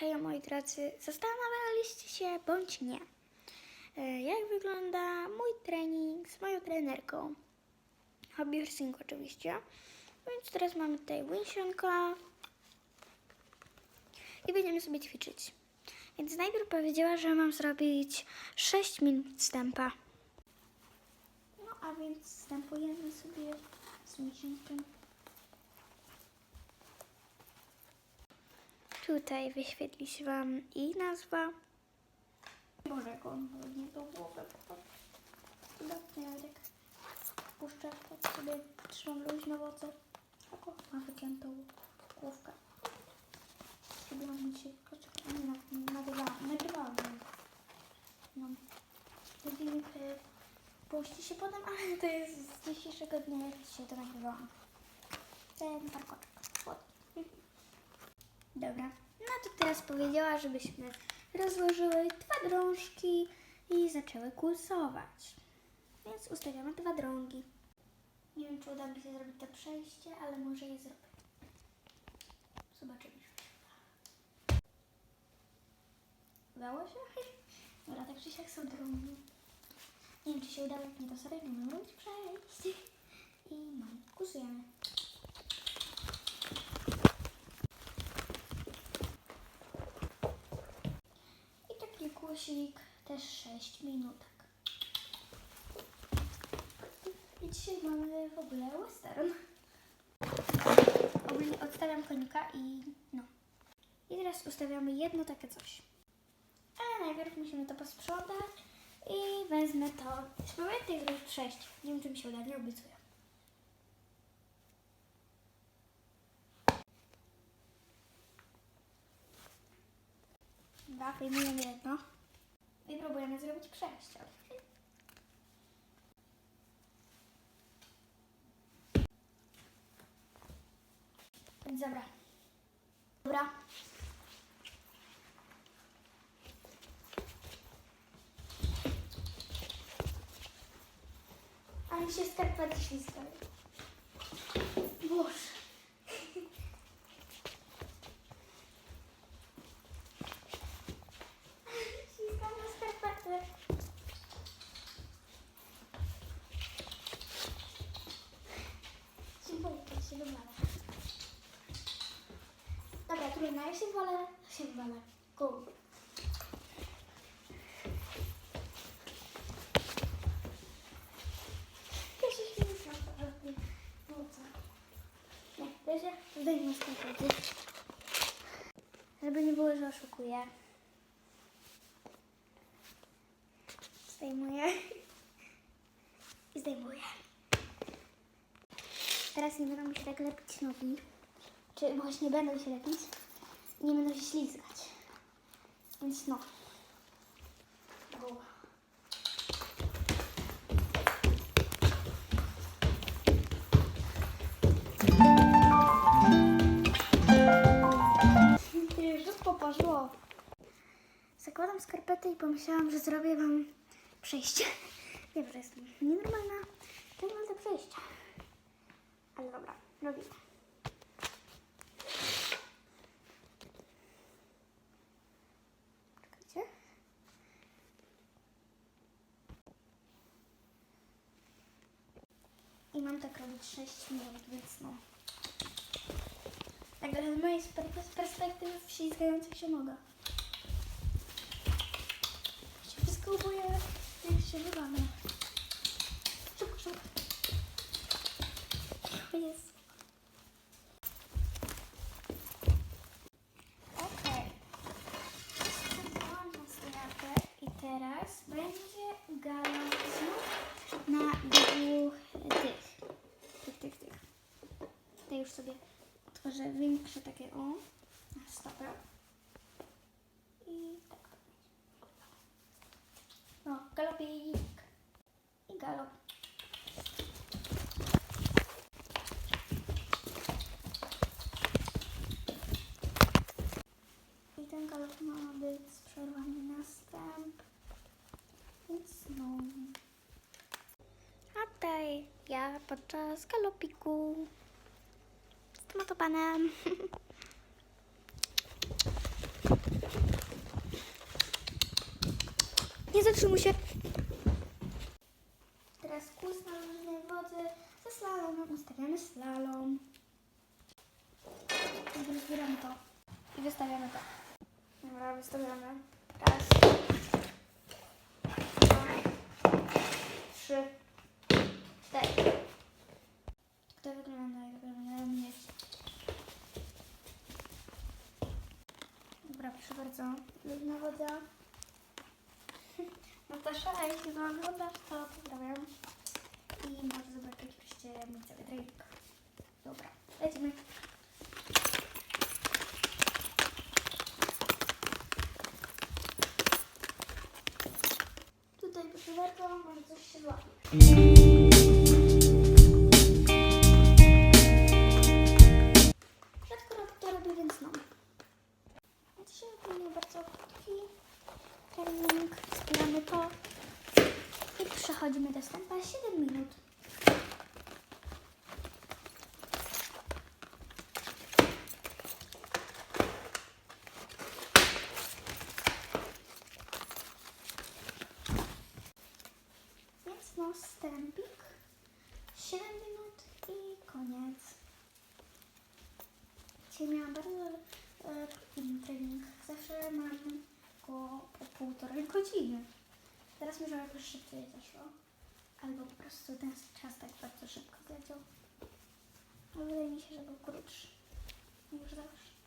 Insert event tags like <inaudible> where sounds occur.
Hej moi drodzy, zastanawialiście się bądź nie, e, jak wygląda mój trening z moją trenerką. Hobby Horsing oczywiście. Więc teraz mamy tutaj Winsionka i będziemy sobie ćwiczyć. Więc najpierw powiedziała, że mam zrobić 6 minut wstępa. No a więc wstępujemy sobie z Winsionkiem. Tutaj wyświetli się Wam i nazwa. Boże, jak on nie głowę Dodatnie nawet jak puszczę, to sobie trzymam luźno w oce. Tak o, ma wygiętą główkę. Zrobiłam mi się, poczekaj, nie, na- nagrywałam, nagrywałam. No. Ten filmik y, puści się potem, ale to jest z dzisiejszego dnia, jak dzisiaj to nagrywałam. Ten parkoczek. Dobra. No to teraz powiedziała, żebyśmy rozłożyły dwa drążki i zaczęły kursować. Więc ustawiamy dwa drągi. Nie wiem, czy uda mi się zrobić to przejście, ale może je zrobię. Zobaczymy. Udało się? <laughs> Dobra, tak czy siak są drągi. Nie wiem, czy się udało, jak nie to sobie będę robić przejście. I mam, kursujemy. I kursik też 6 minutek. I dzisiaj mamy w ogóle western. Ogólnie odstawiam konika i no. I teraz ustawiamy jedno takie coś. Ale najpierw musimy to posprzątać i wezmę to. Spróbuję zrobić 6. Nie wiem, czy mi się uda, nie obiecuję. Dobra, wyjmujemy jedno. I próbujemy zrobić przejście. Więc dobra. Dobra. Ale mi się skarpety ślizgają. Boże. Ja się wolę, się wywala. Go. Wiecie, zdejmę skarpety. Żeby nie było, że oszukuję. Zdejmuję. I zdejmuję. Teraz nie będą się tak lepić nogi. Czy właśnie będą się lepić. Nie będą się ślizgać. Więc no. Go. Wszystko poszło. Zakładam skarpetę i pomyślałam, że zrobię wam przejście. <laughs> Wiem, że jestem nienormalna. To nie będę przejścia. Ale dobra, robimy. I mam tak robić 6 minut, więc no. Tak z mojej perspektywy wślizgająca się noga. Się wszystko boję, jak się wywalę. Szybko, szybko. Jest. Już sobie otworzę większe takie o. na stopę. I tak. No, galopik. I galop. I ten galop ma być z przerwami następ. Więc no. A tutaj ja podczas galopiku oto panem. <laughs> Nie zatrzymuj się. Teraz kurs na luźnej wody ze slalomem. Ustawiamy slalom. Rozbieramy to. I wystawiamy to. Dobra, wystawiamy. Raz. Dwa. Trzy. Dobra, proszę bardzo. Luźna woda. <laughs> Natasza, jeśli to oglądasz, to pozdrawiam. I może zobaczyć wreszcie mój cały trening. Dobra, lecimy. Tutaj proszę bardzo, może coś się złapie. Więc no, stępik. 7 minut i koniec. Dzisiaj miałam bardzo e, krótki trening. Zawsze mam go po półtorej godziny. Teraz może jakoś szybciej zaszło. Albo po prostu ten czas tak bardzo szybko zleciał. Ale wydaje mi się, że był krótszy. Już zawsze.